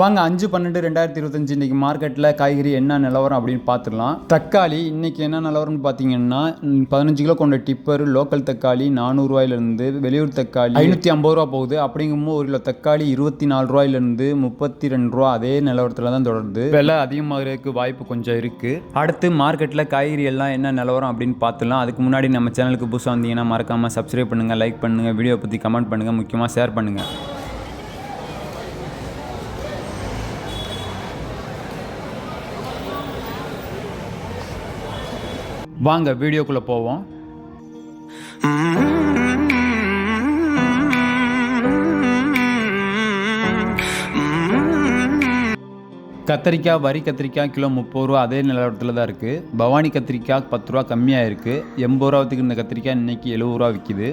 வாங்க அஞ்சு பன்னெண்டு ரெண்டாயிரத்தி இருபத்தஞ்சு இன்றைக்கி மார்க்கெட்டில் காய்கறி என்ன நிலவரம் அப்படின்னு பார்த்துடலாம். தக்காளி இன்றைக்கி என்ன நிலவரம்னு பார்த்தீங்கன்னா பதினஞ்சு கிலோ கொண்ட டிப்பர் லோக்கல் தக்காளி நானூறுரூவாயிலிருந்து வெளியூர் தக்காளி ஐநூற்றி ஐம்பது ரூபா போகுது. அப்படிங்கும்போது ஒரு கிலோ தக்காளி இருபத்தி நாலு ரூபாயிலிருந்து முப்பத்தி ரெண்டு ரூபா அதே நிலவரத்தில் தான் தொடருது. விலை அதிகமாகிறதுக்கு வாய்ப்பு கொஞ்சம் இருக்குது அடுத்து மார்க்கெட்டில் காய்கறி எல்லாம் என்ன நிலவரம் அப்படின்னு பார்த்துலாம் அதுக்கு முன்னாடி நம்ம சேனலுக்கு புதுசாக வந்தீங்கன்னா மறக்காமல் சப்ஸ்கிரைப் பண்ணுங்கள் லைக் பண்ணுங்கள் வீடியோ பற்றி கமெண்ட் பண்ணுங்கள் முக்கியமாக ஷேர் பண்ணுங்கள் வாங்க வீடியோக்குள்ளே போவோம். கத்திரிக்காய் வரி கத்திரிக்காய் கிலோ முப்பது ரூபா அதே நிலவரத்தில் தான் இருக்குது பவானி கத்திரிக்காய் பத்து ரூபா கம்மியாக இருக்குது எண்பது ரூபாத்துக்கு இந்த கத்திரிக்காய் இன்றைக்கி எழுபது ரூபா விற்கிது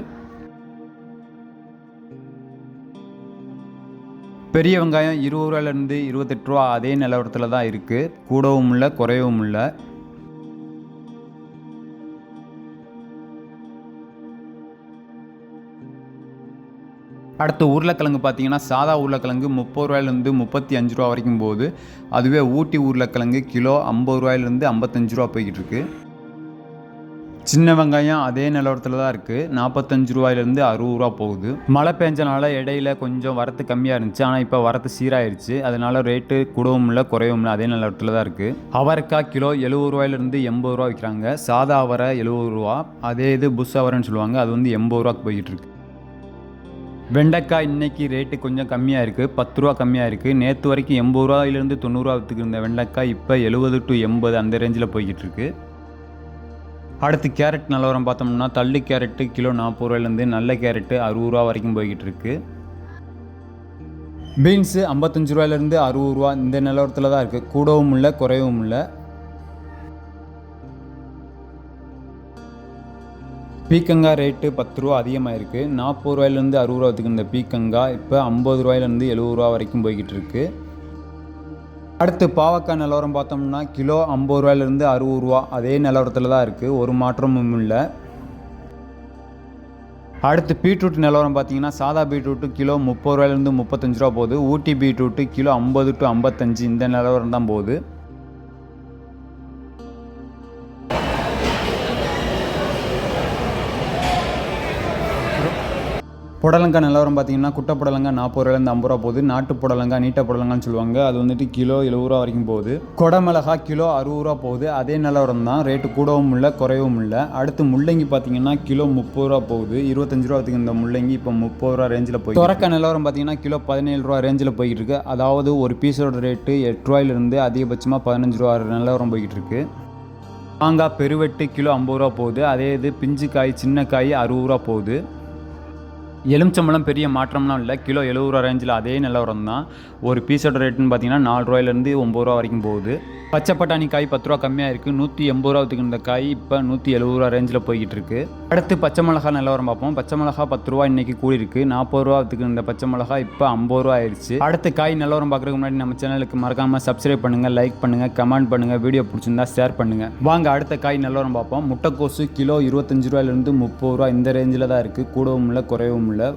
பெரிய வெங்காயம் இருபது ரூபாயிலேருந்து இருபத்தெட்டு ரூபா அதே நிலவரத்தில் தான் இருக்குது கூடவும் இல்லை குறையவும் இல்லை. அடுத்து உருளைக்கிழங்கு பார்த்தீங்கன்னா சாதா உருளைக்கிழங்கு முப்பது ரூபாயிலேருந்து முப்பத்தி அஞ்சு ரூபா வரைக்கும் போகுது. அதுவே ஊட்டி உருளைக்கிழங்கு கிலோ ஐம்பது ரூபாயிலேருந்து ஐம்பத்தஞ்சு ரூபா போய்கிட்டு இருக்கு. சின்ன வெங்காயம் அதே நிலவரத்தில் தான் இருக்குது நாற்பத்தஞ்சு ரூபாயிலேருந்து அறுபது ரூபா போகுது. மழை பெஞ்சனால இடையில கொஞ்சம் வரத்து கம்மியாக இருந்துச்சு. ஆனால் இப்போ வரத்து சீராயிருச்சு. அதனால ரேட்டு கூடவும் இல்லை குறையவும் இல்லை அதே நிலவரத்தில் தான் இருக்குது அவரைக்காய் கிலோ எழுபது ரூபாயிலேருந்து எண்பது ரூபா விற்கிறாங்க சாதா அவரை எழுபது ரூபா அதே இது புஷ் அவரைன்னு சொல்லுவாங்க. அது வந்து எண்பது ரூபாக்கு போய்கிட்டு இருக்கு. வெண்டைக்காய் இன்றைக்கி ரேட்டு கொஞ்சம் கம்மியாக இருக்குது பத்து ரூபா கம்மியாக இருக்குது நேற்று வரைக்கும் எண்பது ரூபாயிலேருந்து தொண்ணூறுரூவா விற்றுக்கு இருந்த வெண்டைக்காய் இப்போ எழுபது டு எண்பது அந்த ரேஞ்சில் போய்கிட்டு இருக்கு. அடுத்து கேரட் நிலவரம் பார்த்தோம்னா தள்ளு கேரட்டு கிலோ நாற்பது ரூபாயிலேருந்து நல்ல கேரட்டு அறுபது ரூபா வரைக்கும் போய்கிட்டு இருக்கு. பீன்ஸு ஐம்பத்தஞ்சு ரூபாயிலேருந்து அறுபது ரூபா இந்த நிலவரத்தில் தான் இருக்குது கூடவும் இல்லை குறையவும் இல்லை. பீக்கங்காய் ரேட்டு பத்து ரூபா அதிகமாக இருக்குது நாற்பது ரூபாயிலேருந்து அறுபது ரூபா இந்த பீக்கங்காய் இப்போ ஐம்பது ரூபாயிலேருந்து எழுபது ரூபா வரைக்கும் போய்கிட்டு இருக்கு அடுத்து பாவக்காய் நிலவரம் பார்த்தோம்னா கிலோ ஐம்பது ரூபாயிலேருந்து அறுபது ரூபா அதே நிலவரத்தில் தான் இருக்குது ஒரு மாற்றமும் இல்லை. அடுத்து பீட்ரூட் நிலவரம் பார்த்தீங்கன்னா சாதா பீட்ரூட்டு கிலோ முப்பது ரூபாயிலேருந்து முப்பத்தஞ்சு ரூபா போகுது. ஊட்டி பீட்ரூட்டு கிலோ ஐம்பது டு ஐம்பத்தஞ்சு இந்த நிலவரம் தான் போகுது. புடலங்காய் நிலவரம் பார்த்தீங்கன்னா குட்டை புடலங்காய் நாற்பது ரூபாயிலேருந்து ஐம்பது ரூபா போகுது. நாட்டு புடலங்காய் நீட்ட புடலங்கான்னு சொல்லுவாங்க. அது வந்துட்டு கிலோ எழுபது ரூபா வரைக்கும் போகுது. கொடமிளகா கிலோ அறுபது ரூபா போகுது. அதே நிலவரம் தான். ரேட்டு கூடவும் இல்லை குறையவும் இல்லை. அடுத்து முள்ளங்கி பார்த்தீங்கன்னா கிலோ முப்பது ரூபா போகுது. இருபத்தஞ்சு ரூபா இந்த முள்ளங்கி இப்போ முப்பது ரூபா ரேஞ்சில் போய் துறக்க நிலவரம் பார்த்தீங்கன்னா கிலோ பதினேழு ரூபா ரேஞ்சில் போய்கிட்டு இருக்கு. அதாவது ஒரு பீஸோட ரேட்டு எட்டு ரூபாயிலிருந்து அதிகபட்சமாக பதினஞ்சு ரூபா நிலவரம் போய்கிட்டு இருக்கு. மாங்காய் பெருவெட்டு கிலோ ஐம்பது ரூபா போகுது. அதே இது பிஞ்சு காய் சின்ன காய் அறுபது ரூபா போகுது. எலுமிச்சம்பழம் பெரிய மாற்றம்லாம் இல்லை. கிலோ எழுபது ரூபா ரேஞ்சில் அதே நிலவரம் தான். ஒரு பீஸோட ரேட்டுன்னு பார்த்தீங்கன்னா நாலு ரூபாயிலேருந்து ஒம்பது ரூபா வரைக்கும் போகுது. பச்சை பட்டாணி காய் பத்து ரூபா கம்மியாக இருக்குது நூற்றி எண்பது ரூபாத்துக்கு இருந்த காய் இப்போ நூற்றி எழுபது ரூபா ரேஞ்சில் போய்கிட்டு இருக்கு அடுத்து பச்சை மிளகா நிலவரம் பார்ப்போம். பச்சை மிளகா பத்து ரூபா இன்னைக்கு கூடியிருக்கு. நாற்பது ரூபாத்துக்கு இந்த பச்சை மிளகா இப்போ ஐம்பது ரூபா ஆயிடுச்சு. அடுத்து காய் நிலவரம் பார்க்குறதுக்கு முன்னாடி நம்ம சேனலுக்கு மறக்காமல் சப்ஸ்கிரைப் பண்ணுங்கள் லைக் பண்ணுங்கள் கமெண்ட் பண்ணுங்கள் வீடியோ பிடிச்சிருந்தா ஷேர் பண்ணுங்கள் வாங்க அடுத்த காய் நிலவரம் பார்ப்போம். முட்டைக்கோசு கிலோ இருபத்தஞ்சு ரூபாயிலேருந்து முப்பது ரூபா இந்த ரேஞ்சில் தான் இருக்குது கூடவும் இல்லை குறையவும் இல்லை.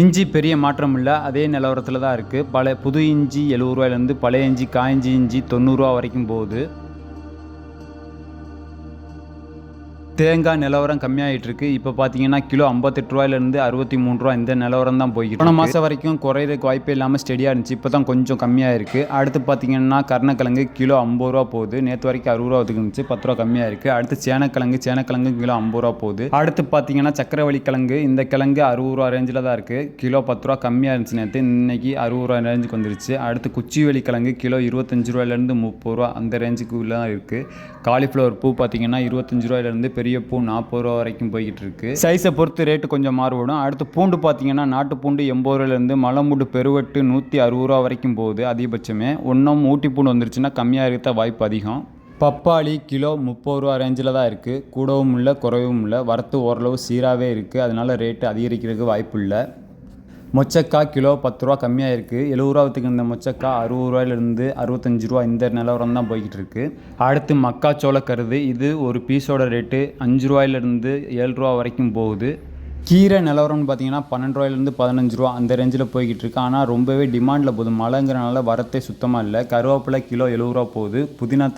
இஞ்சி பெரிய மாற்றம் இல்லை அதே நிலவரத்தில் தான் இருக்குது பல புது இஞ்சி எழுபது ரூபாயிலேருந்து பழைய இஞ்சி காய்ஞ்சி இஞ்சி தொண்ணூறுரூவா வரைக்கும் போகுது. தேங்காய் நிலவரம் கம்மியாகிட்டு இருக்கு இப்போ பார்த்தீங்கன்னா கிலோ ஐம்பத்தெட்டு ரூபாயிலேருந்து அறுபத்தி மூணு ரூபா இந்த நிலவரம் தான் போய்கிட்டு போன மாதம் வரைக்கும் குறையிறதுக்கு வாய்ப்பே இல்லாமல் ஸ்டெடியாக இருந்துச்சு. இப்போ தான் கொஞ்சம் கம்மியாக இருக்குது அடுத்து பார்த்தீங்கன்னா கருணக்கிழங்கு கிலோ ஐம்பது ரூபா போகுது. நேற்று வரைக்கும் அறுபது ரூபா ஒதுக்கு இருந்துச்சு. பத்து ரூபா கம்மியாக இருக்குது அடுத்து சேனக்கிழங்கு சேனக்கிழங்கு கிலோ ஐம்பது ரூபா போகுது. அடுத்து பார்த்தீங்கன்னா சக்கரவள்ளி கிழங்கு இந்த கிழங்கு அறுபது ரூபா ரேஞ்சில் தான் இருக்குது கிலோ பத்து ரூபா கம்மியாக இருந்துச்சு நேற்று இன்னைக்கு அறுபது ரூபா ரேஞ்சுக்கு வந்துருச்சு. அடுத்து குச்சிவெளி கிழங்கு கிலோ இருபத்தஞ்சு ரூபாயிலேருந்து முப்பது ரூபா அந்த ரேஞ்சுக்கு தான் இருக்குது காலிஃப்ளவர் பூ பார்த்தீங்கன்னா இருபத்தஞ்சு ரூபாயிலேருந்து பெரிய பெரிய பூ நாற்பது ரூபா வரைக்கும் போய்கிட்டு இருக்கு சைஸை பொறுத்து ரேட்டு கொஞ்சம் மாறுபடும். அடுத்து பூண்டு பார்த்தீங்கன்னா நாட்டு பூண்டு எண்பது ரூபாயிலேருந்து மலம்பூண்டு பெருவெட்டு நூற்றி அறுபது ரூபா வரைக்கும் போகுது அதிகபட்சமே. ஒன்றும் ஊட்டி பூண்டு வந்துருச்சுன்னா கம்மியாக இருக்க வாய்ப்பு அதிகம். பப்பாளி கிலோ முப்பது ரூபா ரேஞ்சில் தான் இருக்குது கூடவும் இல்லை குறையவும் இல்லை. வரத்து ஓரளவு சீராகவே இருக்குது அதனால ரேட்டு அதிகரிக்கிறதுக்கு வாய்ப்பு இல்லை. மொச்சக்காய் கிலோ பத்து ரூபா கம்மியாக இருக்குது எழுபது ரூபாத்துக்கு இந்த மொச்சக்காய் அறுபது ரூபாயிலிருந்து அறுபத்தஞ்சு ரூபா இந்த நிலவரம் தான் போய்கிட்டு இருக்குது அடுத்து மக்காச்சோள கருது. இது ஒரு பீஸோட ரேட்டு அஞ்சு ரூபாயிலிருந்து ஏழு ரூபா வரைக்கும் போகுது. கீரை நிலவரம்னு பார்த்தீங்கன்னா பன்னெண்டு ரூபாயிலேருந்து பதினஞ்சு ரூபா அந்த ரேஞ்சில் போய்கிட்டு இருக்கு ஆனால் ரொம்பவே டிமாண்டில் போகுது. மழைங்கிறனால வரத்தே சுத்தமாக இல்லை. கருவேப்பிலை கிலோ எழுபது ரூபா போகுது. புதினா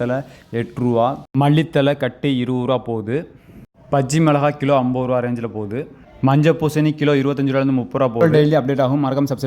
எட்டு ரூபா மல்லித்தலை கட்டு இருபது ரூபா போகுது. பஜ்ஜி மிளகாய் கிலோ ஐம்பது ரூபா ரேஞ்சில் போகுது. மஞ்சள் பூசணி கிலோ இருபத்தஞ்சு ரூபாயிலிருந்து முப்பது ரூபா போகும் டெய்லி அப்டேட் ஆகும். மறக்காம சப்ஸ்கிரைப்